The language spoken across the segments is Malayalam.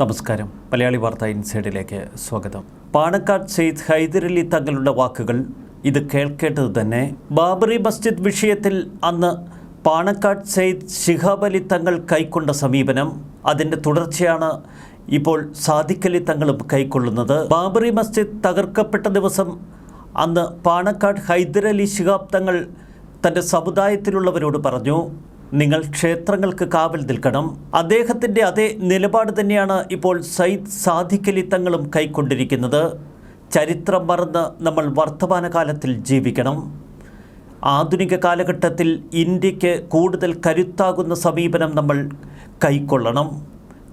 നമസ്കാരം. മലയാളി വാർത്ത ഇൻസൈഡിലേക്ക് സ്വാഗതം. പാണക്കാട് സെയ്ദ് ഹൈദരലി തങ്ങളുടെ വാക്കുകൾ ഇത് കേൾക്കേണ്ടത് തന്നെ. ബാബറി മസ്ജിദ് വിഷയത്തിൽ അന്ന് പാണക്കാട് സെയ്ദ് ശിഹാബ് അലി തങ്ങൾ കൈക്കൊണ്ട സമീപനം അതിന്റെ തുടർച്ചയാണ് ഇപ്പോൾ സാദിഖലി തങ്ങളും കൈക്കൊള്ളുന്നത്. ബാബറി മസ്ജിദ് തകർക്കപ്പെട്ട ദിവസം അന്ന് പാണക്കാട് ഹൈദരലി ശിഹാബ് തങ്ങൾ തന്റെ സമുദായത്തിലുള്ളവരോട് പറഞ്ഞു നിങ്ങൾ ക്ഷേത്രങ്ങൾക്ക് കാവൽ നിൽക്കണം. അദ്ദേഹത്തിന്റെ അതേ നിലപാട് തന്നെയാണ് ഇപ്പോൾ സയ്യിദ് സാധിക്കലി തങ്ങളും കൈക്കൊണ്ടിരിക്കുന്നത്. ചരിത്രം മറന്ന് നമ്മൾ വർത്തമാനകാലത്തിൽ ജീവിക്കണം. ആധുനിക കാലഘട്ടത്തിൽ ഇന്ത്യയ്ക്ക് കൂടുതൽ കരുത്താകുന്ന സമീപനം നമ്മൾ കൈക്കൊള്ളണം.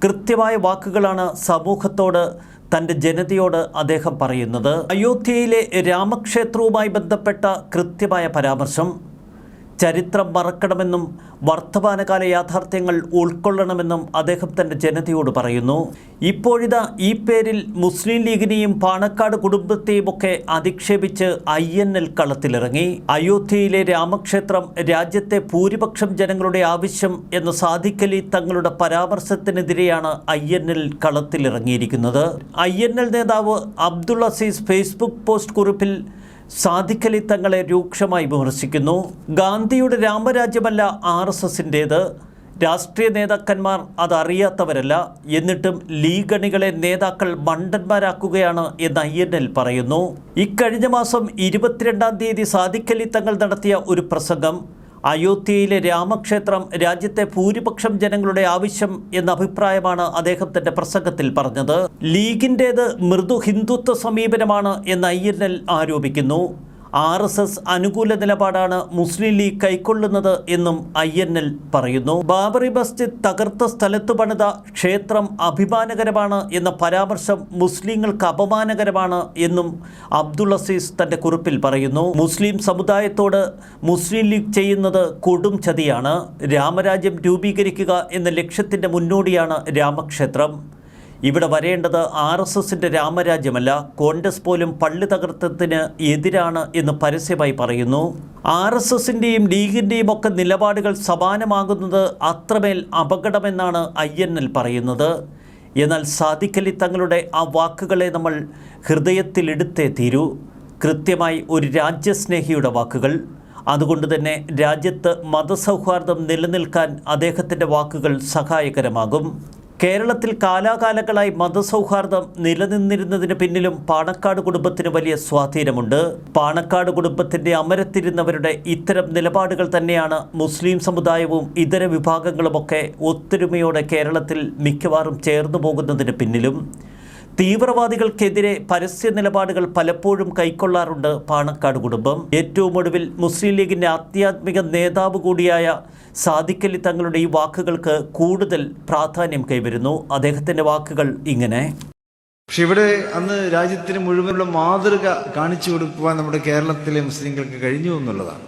കൃത്യമായ വാക്കുകളാണ് സമൂഹത്തോട് തന്റെ ജനതയോട് അദ്ദേഹം പറയുന്നത്. അയോധ്യയിലെ രാമക്ഷേത്രവുമായി ബന്ധപ്പെട്ട കൃത്യമായ പരാമർശം. ചരിത്രം മറക്കണമെന്നും വർത്തമാനകാല യാഥാർത്ഥ്യങ്ങൾ ഉൾക്കൊള്ളണമെന്നും അദ്ദേഹം തന്റെ ജനതയോട് പറയുന്നു. ഇപ്പോഴിതാ ഈ പേരിൽ മുസ്ലിം ലീഗിനെയും പാണക്കാട് കുടുംബത്തെയും ഒക്കെ അധിക്ഷേപിച്ച് ഐ എൻ എൽ കളത്തിലിറങ്ങി. അയോധ്യയിലെ രാമക്ഷേത്രം രാജ്യത്തെ ഭൂരിപക്ഷം ജനങ്ങളുടെ ആവശ്യം എന്ന് സാധിക്കലി തങ്ങളുടെ പരാമർശത്തിനെതിരെയാണ് ഐ എൻ എൽ കളത്തിലിറങ്ങിയിരിക്കുന്നത്. ഐ എൻ എൽ നേതാവ് അബ്ദുൾ അസീസ് ഫേസ്ബുക്ക് പോസ്റ്റ് കുറിപ്പിൽ സാധിക്കലി തങ്ങളെ രൂക്ഷമായി വിമർശിക്കുന്നു. ഗാന്ധിയുടെ രാമരാജ്യമല്ല ആർ എസ് എസിന്റേത് രാഷ്ട്രീയ നേതാക്കന്മാർ അതറിയാത്തവരല്ല. എന്നിട്ടും ലീഗണികളെ നേതാക്കൾ മണ്ടന്മാരാക്കുകയാണ് എന്ന് ഐ എൻ എൽ പറയുന്നു. ഇക്കഴിഞ്ഞ മാസം ഇരുപത്തിരണ്ടാം തീയതി സാദിഖലി തങ്ങൾ നടത്തിയ ഒരു പ്രസംഗം അയോധ്യയിലെ രാമക്ഷേത്രം രാജ്യത്തെ ഭൂരിപക്ഷം ജനങ്ങളുടെ ആവശ്യം എന്ന അഭിപ്രായമാണ് അദ്ദേഹം തന്റെ പ്രസംഗത്തിൽ പറഞ്ഞത്. ലീഗിന്റേത് മൃദു ഹിന്ദുത്വ സമീപനമാണ് എന്ന് ഐ ആരോപിക്കുന്നു. ആർ എസ് എസ് അനുകൂല നിലപാടാണ് മുസ്ലിം ലീഗ് കൈക്കൊള്ളുന്നത് എന്നും ഐ എൻ എൽ പറയുന്നു. ബാബറി മസ്ജിദ് തകർത്ത സ്ഥലത്ത് പണിത ക്ഷേത്രം അഭിമാനകരമാണ് എന്ന പരാമർശം മുസ്ലിങ്ങൾക്ക് അപമാനകരമാണ് എന്നും അബ്ദുൾ അസീസ് തന്റെ കുറിപ്പിൽ പറയുന്നു. മുസ്ലിം സമുദായത്തോട് മുസ്ലിം ലീഗ് ചെയ്യുന്നത് കൊടും ചതിയാണ്. രാമരാജ്യം രൂപീകരിക്കുക എന്ന ലക്ഷ്യത്തിന്റെ മുന്നോടിയാണ് രാമക്ഷേത്രം. ഇവിടെ വരേണ്ടത് ആർ എസ് എസിന്റെ രാമരാജ്യമല്ല കോൺഗ്രസ് പോലും പള്ളി തകർത്തത്തിന് എതിരാണ് എന്ന് പരസ്യമായി പറയുന്നു. ആർ എസ് എസിന്റെയും ലീഗിന്റെയും ഒക്കെ നിലപാടുകൾ സമാനമാകുന്നത് അത്രമേൽ അപകടമെന്നാണ് ഐ എൻ എൽ പറയുന്നത്. എന്നാൽ സാദിഖലി തങ്ങളുടെ ആ വാക്കുകളെ നമ്മൾ ഹൃദയത്തിലെടുത്തേ തീരൂ. കൃത്യമായി ഒരു രാജ്യസ്നേഹിയുടെ വാക്കുകൾ. അതുകൊണ്ട് തന്നെ രാജ്യത്ത് മതസൗഹാർദ്ദം നിലനിൽക്കാൻ അദ്ദേഹത്തിന്റെ വാക്കുകൾ സഹായകരമാകും. കേരളത്തിൽ കാലാകാലങ്ങളായി മതസൗഹാർദ്ദം നിലനിന്നിരുന്നതിന് പിന്നിലും പാണക്കാട് കുടുംബത്തിന് വലിയ സ്വാധീനമുണ്ട്. പാണക്കാട് കുടുംബത്തിന്റെ അമരത്തിരുന്നവരുടെ ഇത്തരം നിലപാടുകൾ തന്നെയാണ് മുസ്ലിം സമുദായവും ഇതര വിഭാഗങ്ങളുമൊക്കെ ഒത്തൊരുമയോടെ കേരളത്തിൽ മിക്കവാറും ചേർന്നു പോകുന്നതിന് പിന്നിലും. തീവ്രവാദികൾക്കെതിരെ പരസ്യ നിലപാടുകൾ പലപ്പോഴും കൈക്കൊള്ളാറുണ്ട് പാണക്കാട് കുടുംബം. ഏറ്റവും ഒടുവിൽ മുസ്ലിം ലീഗിന്റെ ആധ്യാത്മിക നേതാവ് കൂടിയായ സാദിഖലി തങ്ങളുടെ ഈ വാക്കുകൾക്ക് കൂടുതൽ പ്രാധാന്യം കൈവരുന്നു. അദ്ദേഹത്തിന്റെ വാക്കുകൾ ഇങ്ങനെ. പക്ഷെ ഇവിടെ അന്ന് രാജ്യത്തിന് മുഴുവനുള്ള മാതൃക കാണിച്ചു കൊടുക്കുവാൻ നമ്മുടെ കേരളത്തിലെ മുസ്ലിങ്ങൾക്ക് കഴിഞ്ഞു എന്നുള്ളതാണ്.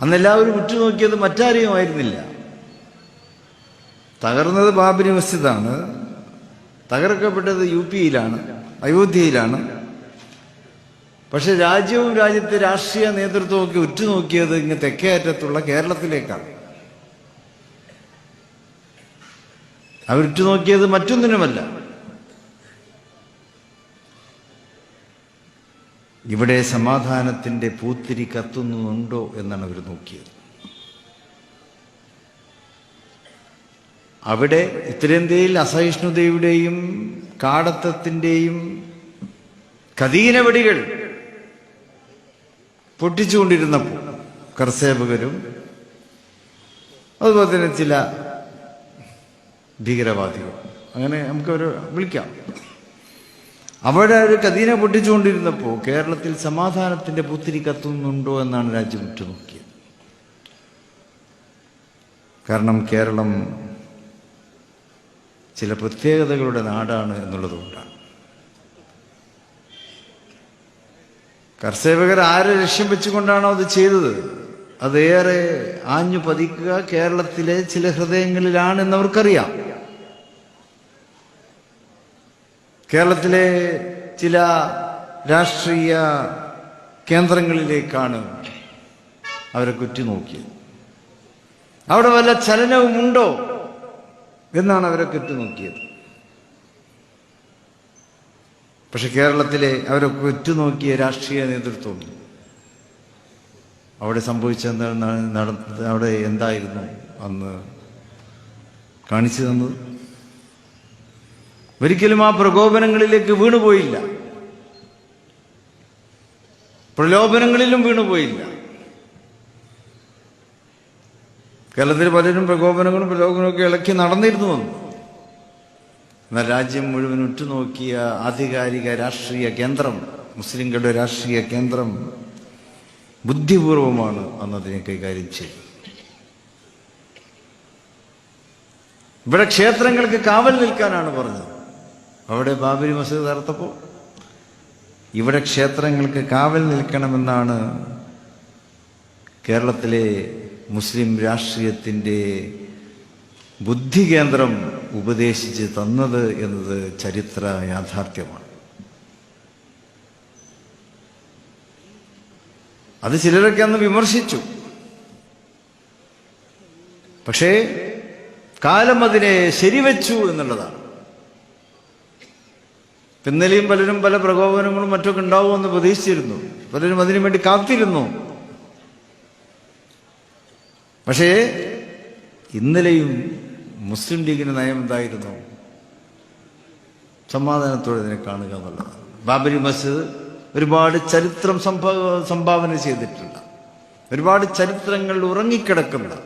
അന്ന് എല്ലാവരും ഉറ്റുനോക്കിയത് മറ്റാരെയും ആയിരുന്നില്ല. തകർന്നത് ബാബരി മസ്ജിദാണ്. തകർക്കപ്പെട്ടത് യു പിയിലാണ് അയോധ്യയിലാണ്. പക്ഷെ രാജ്യവും രാജ്യത്തെ രാഷ്ട്രീയ നേതൃത്വവും ഒക്കെ ഉറ്റുനോക്കിയത് ഇങ്ങ് തെക്കേ അറ്റത്തുള്ള കേരളത്തിലേക്കാണ്. അവരുറ്റുനോക്കിയത് മറ്റൊന്നിനുമല്ല. ഇവിടെ സമാധാനത്തിന്റെ പൂത്തിരി കത്തുന്നുണ്ടോ എന്നാണ് അവർ നോക്കിയത്. അവിടെ ഉത്തരേന്ത്യയിൽ അസഹിഷ്ണുതയുടെയും കാടത്തത്തിന്റെയും കദീനവടികൾ പൊട്ടിച്ചുകൊണ്ടിരുന്നപ്പോൾ കർസേവകരും അതുപോലെ തന്നെ ചില ഭീകരവാദികൾ. അങ്ങനെ നമുക്ക് ഒരു വിളിക്കാം. അവിടെ ഒരു കതീന പൊട്ടിച്ചുകൊണ്ടിരുന്നപ്പോൾ കേരളത്തിൽ സമാധാനത്തിന്റെ പുത്തിരി കത്തുന്നുണ്ടോ എന്നാണ് രാജ്യം ഉറ്റുനോക്കിയത്. കാരണം കേരളം ചില പ്രത്യേകതകളുടെ നാടാണ് എന്നുള്ളതുകൊണ്ടാണ്. കർസേവകർ ആരെ ലക്ഷ്യം വെച്ചുകൊണ്ടാണോ അത് ചെയ്തത്? അതേറെ ആഞ്ഞു പതിക്കുക കേരളത്തിലെ ചില ഹൃദയങ്ങളിലാണ് എന്നവർക്കറിയാം. കേരളത്തിലെ ചില രാഷ്ട്രീയ കേന്ദ്രങ്ങളിലേക്കാണ് അവരെ കുറ്റി നോക്കിയത്. അവിടെ വല്ല ചലനവുമുണ്ടോ? എന്നാണ് അവരൊക്കെ ഉറ്റുനോക്കിയത് പക്ഷെ കേരളത്തിലെ അവരൊക്കെ ഉറ്റുനോക്കിയ രാഷ്ട്രീയ നേതൃത്വം അവിടെ സംഭവിച്ചെന്താണ് നട അവിടെ എന്തായിരുന്നു അന്ന് കാണിച്ചു തന്നത്? ഒരിക്കലും ആ പ്രകോപനങ്ങളിലേക്ക് വീണുപോയില്ല. പ്രലോഭനങ്ങളിലും വീണുപോയില്ല. കേരളത്തിൽ പലരും പ്രകോപനങ്ങളും പ്രലോഭനവും ഒക്കെ ഇളക്കി നടന്നിരുന്നു വന്നു. എന്നാൽ രാജ്യം മുഴുവൻ ഉറ്റുനോക്കിയ ആധികാരിക രാഷ്ട്രീയ കേന്ദ്രം മുസ്ലിങ്ങളുടെ രാഷ്ട്രീയ കേന്ദ്രം ബുദ്ധിപൂർവമാണ് അന്നതിനെ കൈകാര്യം ചെയ്തത്. ഇവിടെ ക്ഷേത്രങ്ങൾക്ക് കാവൽ നിൽക്കാനാണ് പറഞ്ഞത്. അവിടെ ബാബരി മസ്ജിദ് തകർത്തപ്പോൾ ഇവിടെ ക്ഷേത്രങ്ങൾക്ക് കാവൽ നിൽക്കണമെന്നാണ് കേരളത്തിലെ മുസ്ലിം രാഷ്ട്രീയത്തിന്റെ ബുദ്ധി കേന്ദ്രം ഉപദേശിച്ച് തന്നത് എന്നത് ചരിത്ര യാഥാർത്ഥ്യമാണ്. അത് ചിലരൊക്കെ അന്ന് വിമർശിച്ചു. പക്ഷേ കാലം അതിനെ ശരിവെച്ചു എന്നുള്ളതാണ്. ഇന്നലെയും പലരും പല പ്രകോപനങ്ങളും മറ്റൊക്കെ ഉണ്ടാവുമെന്ന് പ്രതീക്ഷിച്ചിരുന്നു. പലരും അതിനു വേണ്ടി കാത്തിരുന്നു. പക്ഷേ ഇന്നലെയും മുസ്ലിം ലീഗിന്റെ നയം എന്തായിരുന്നു? സമാധാനത്തോടെ ഇതിനെ കാണുക എന്നുള്ളതാണ്. ബാബരി മസ്ജിദ് ഒരുപാട് ചരിത്രം സംഭവ സംഭാവന ചെയ്തിട്ടുണ്ട്. ഒരുപാട് ചരിത്രങ്ങൾ ഉറങ്ങിക്കിടക്കുന്ന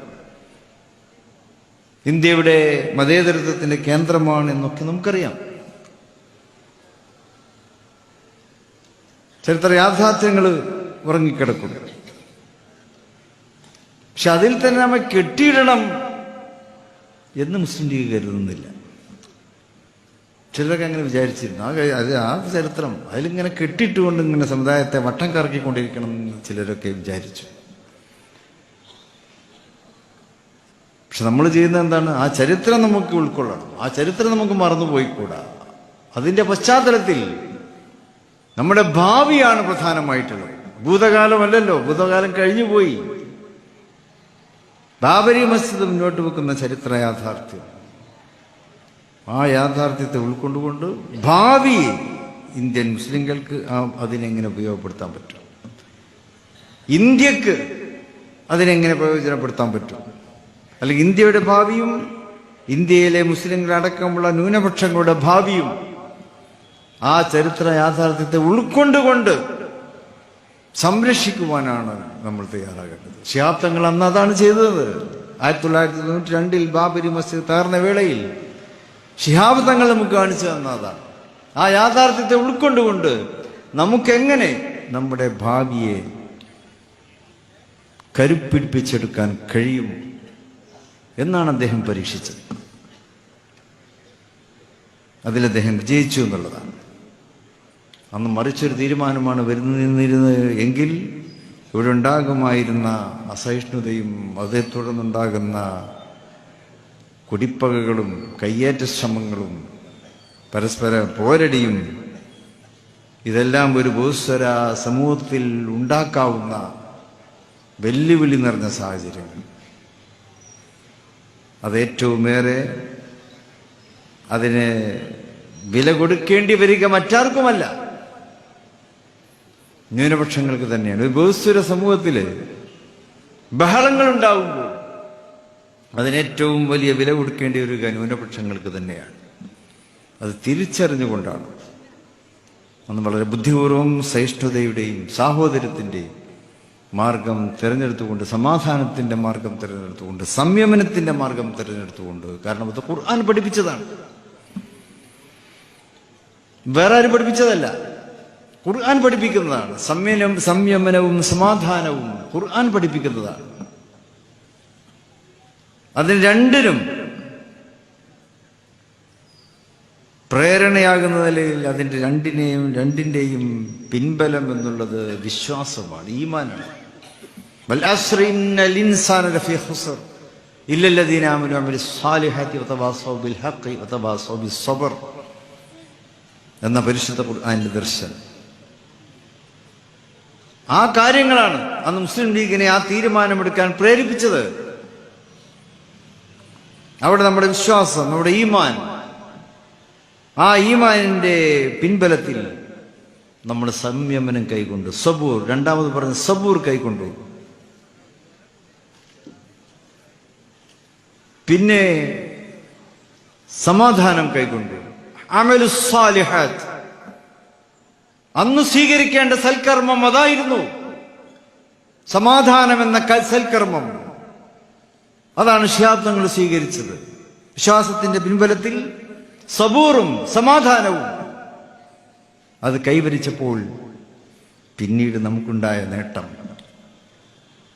ഇന്ത്യയുടെ മതേതരത്വത്തിന്റെ കേന്ദ്രമാണ് എന്നൊക്കെ നമുക്കറിയാം. ചരിത്ര യാഥാർത്ഥ്യങ്ങൾ ഉറങ്ങിക്കിടക്കുന്നു. പക്ഷെ അതിൽ തന്നെ നമ്മെ കെട്ടിയിടണം എന്ന് മുസ്ലിം ലീഗ് കരുതുന്നില്ല. ചിലരൊക്കെ അങ്ങനെ വിചാരിച്ചിരുന്നു. ആ അത് ആ ചരിത്രം അതിലിങ്ങനെ കെട്ടിയിട്ടുകൊണ്ട് ഇങ്ങനെ സമുദായത്തെ വട്ടം കറക്കിക്കൊണ്ടിരിക്കണം എന്ന് ചിലരൊക്കെ വിചാരിച്ചു. പക്ഷെ നമ്മൾ ചെയ്യുന്ന എന്താണ്? ആ ചരിത്രം നമുക്ക് ഉൾക്കൊള്ളണം. ആ ചരിത്രം നമുക്ക് മറന്നുപോയിക്കൂടാ. അതിന്റെ പശ്ചാത്തലത്തിൽ നമ്മുടെ ഭാവിയാണ് പ്രധാനമായിട്ടുള്ളത്. ഭൂതകാലമല്ലല്ലോ. ഭൂതകാലം കഴിഞ്ഞുപോയി. ബാബരി മസ്ജിദ് മുന്നോട്ട് വെക്കുന്ന ചരിത്ര യാഥാർത്ഥ്യം. ആ യാഥാർത്ഥ്യത്തെ ഉൾക്കൊണ്ടുകൊണ്ട് ഭാവി ഇന്ത്യൻ മുസ്ലിങ്ങൾക്ക് ആ അതിനെങ്ങനെ ഉപയോഗപ്പെടുത്താൻ പറ്റും? ഇന്ത്യയ്ക്ക് അതിനെങ്ങനെ പ്രയോജനപ്പെടുത്താൻ പറ്റും? അല്ലെങ്കിൽ ഇന്ത്യയുടെ ഭാവിയും ഇന്ത്യയിലെ മുസ്ലിങ്ങളടക്കമുള്ള ന്യൂനപക്ഷങ്ങളുടെ ഭാവിയും ആ ചരിത്ര യാഥാർത്ഥ്യത്തെ ഉൾക്കൊണ്ടുകൊണ്ട് സംരക്ഷിക്കുവാനാണ് നമ്മൾ തയ്യാറാകേണ്ടത്. ശിഹാബ്ദങ്ങൾ അന്ന് അതാണ് ചെയ്തത്. ആയിരത്തി തൊള്ളായിരത്തി തൊണ്ണൂറ്റി രണ്ടിൽ ബാബരി മസ്ജിദ് തകർന്ന വേളയിൽ ശിഹാബ്ദങ്ങൾ നമുക്ക് കാണിച്ചു തന്നതാണ് ആ യാഥാർത്ഥ്യത്തെ ഉൾക്കൊണ്ടുകൊണ്ട് നമുക്കെങ്ങനെ നമ്മുടെ ഭാവിയെ കരുപ്പിടിപ്പിച്ചെടുക്കാൻ കഴിയും എന്നാണ് അദ്ദേഹം പരീക്ഷിച്ചത്. അതിൽ അദ്ദേഹം വിജയിച്ചു എന്നുള്ളതാണ്. അന്ന് മറിച്ചൊരു തീരുമാനമാണ് വരുന്നിരുന്നത് എങ്കിൽ ഇവിടെ ഉണ്ടാകുമായിരുന്ന അസഹിഷ്ണുതയും അതേ തുടർന്നുണ്ടാകുന്ന കുടിപ്പകകളും കയ്യേറ്റ ശ്രമങ്ങളും പരസ്പര പോരടിയും ഇതെല്ലാം ഒരു ബഹുസ്വര സമൂഹത്തിൽ ഉണ്ടാക്കാവുന്ന വെല്ലുവിളി നിറഞ്ഞ സാഹചര്യങ്ങൾ അതേറ്റവുമേറെ അതിന് വില കൊടുക്കേണ്ടി വരിക മറ്റാർക്കുമല്ല. ന്യൂനപക്ഷങ്ങൾക്ക് തന്നെയാണ്. ഒരു ബഹുസ്വര സമൂഹത്തിൽ ബഹളങ്ങൾ ഉണ്ടാകുമ്പോൾ അതിനേറ്റവും വലിയ വില കൊടുക്കേണ്ടി വരിക ന്യൂനപക്ഷങ്ങൾക്ക് തന്നെയാണ്. അത് തിരിച്ചറിഞ്ഞുകൊണ്ടാണ്. അന്ന് വളരെ ബുദ്ധിപൂർവം സഹിഷ്ണുതയുടെയും സാഹോദര്യത്തിന്റെയും മാർഗം തിരഞ്ഞെടുത്തുകൊണ്ട് സമാധാനത്തിന്റെ മാർഗം തിരഞ്ഞെടുത്തുകൊണ്ട് സംയമനത്തിന്റെ മാർഗം തിരഞ്ഞെടുത്തുകൊണ്ട് കാരണം അത് ഖുർആൻ പഠിപ്പിച്ചതാണ്. വേറെ ആരും പഠിപ്പിച്ചതല്ല. ഖുർആൻ പഠിപ്പിക്കുന്നതാണ്. സംയമനം സംയമനവും സമാധാനവും ഖുർആൻ പഠിപ്പിക്കുന്നതാണ്. അതിന് രണ്ടിനും പ്രേരണയാകുന്ന നിലയിൽ അതിന്റെ രണ്ടിനെയും രണ്ടിന്റെയും പിൻബലം എന്നുള്ളത് വിശ്വാസമാണ് ഈമാനാണ്. എന്ന പരിശുദ്ധ ഇന്നൽ ഇൻസാന ആ കാര്യങ്ങളാണ് അന്ന് മുസ്ലിം ലീഗിനെ ആ തീരുമാനമെടുക്കാൻ പ്രേരിപ്പിച്ചത്. അവിടെ നമ്മുടെ വിശ്വാസം നമ്മുടെ ഈമാൻ. ആ ഈമാനിന്റെ പിൻബലത്തിൽ നമ്മൾ സംയമനം കൈകൊണ്ട് സബൂർ രണ്ടാമത് പറഞ്ഞ സബൂർ കൈക്കൊണ്ടു. പിന്നെ സമാധാനം കൈക്കൊണ്ടു. അമലു സാലിഹാത്ത് അന്ന് സ്വീകരിക്കേണ്ട സൽക്കർമ്മം അതായിരുന്നു. സമാധാനം എന്ന സൽക്കർമ്മം. അതാണ് ശാബ്ദങ്ങൾ സ്വീകരിച്ചത്. വിശ്വാസത്തിന്റെ പിൻബലത്തിൽ സബൂറും സമാധാനവും. അത് കൈവരിച്ചപ്പോൾ പിന്നീട് നമുക്കുണ്ടായ നേട്ടം.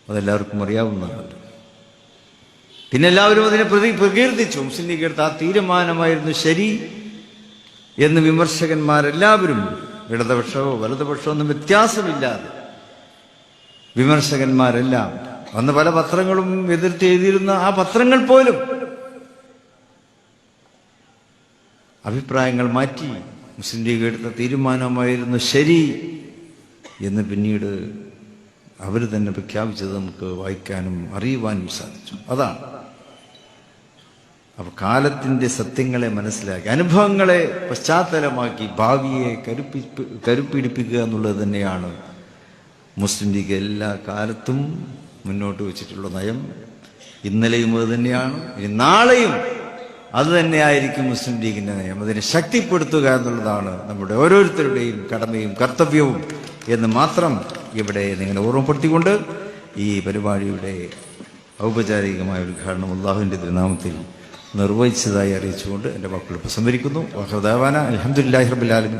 അതെല്ലാവർക്കും അറിയാവുന്നതാണ്. പിന്നെ എല്ലാവരും അതിനെ പ്രതി പ്രകീർത്തിച്ചു. മുസ്ലിം ലീഗ് എടുത്ത ആ തീരുമാനമായിരുന്നു ശരി എന്ന് വിമർശകന്മാരെല്ലാവരും ഇടതുപക്ഷമോ വലതുപക്ഷമോ ഒന്നും വ്യത്യാസമില്ലാതെ വിമർശകന്മാരെല്ലാം അന്ന് പല പത്രങ്ങളും എതിർത്ത് എഴുതിയിരുന്ന ആ പത്രങ്ങൾ പോലും അഭിപ്രായങ്ങൾ മാറ്റി മുസ്ലിം ലീഗ് എടുത്ത തീരുമാനമായിരുന്നു ശരി എന്ന് പിന്നീട് അവർ തന്നെ പ്രഖ്യാപിച്ചത് നമുക്ക് വായിക്കാനും അറിയുവാനും സാധിച്ചു. അതാണ്. അപ്പൊ കാലത്തിന്റെ സത്യങ്ങളെ മനസ്സിലാക്കി അനുഭവങ്ങളെ പശ്ചാത്തലമാക്കി ഭാവിയെ കരുപ്പിപ്പ് കരുപ്പിടിപ്പിക്കുക എന്നുള്ളത് തന്നെയാണ് മുസ്ലിം ലീഗ് എല്ലാ കാലത്തും മുന്നോട്ട് വെച്ചിട്ടുള്ള നയം. ഇന്നലെയും അത് തന്നെയാണ് ഇനി നാളെയും അത് തന്നെയായിരിക്കും മുസ്ലിം ലീഗിന്റെ നയം. അതിനെ ശക്തിപ്പെടുത്തുക എന്നുള്ളതാണ് നമ്മുടെ ഓരോരുത്തരുടെയും കടമയും കർത്തവ്യവും എന്ന് മാത്രം ഇവിടെ നിങ്ങളെ ഓർമ്മപ്പെടുത്തിക്കൊണ്ട് ഈ പരിപാടിയുടെ ഔപചാരികമായ ഉദ്ഘാടനം അള്ളാഹുവിന്റെ തിരുനാമത്തിൽ നിർവഹിച്ചതായി അറിയിച്ചുകൊണ്ട് എന്റെ മക്കൾ ഉപസംഹരിക്കുന്നു വാഹൃദാവാന. അലഹമുല്ലാഹി റബുലാലും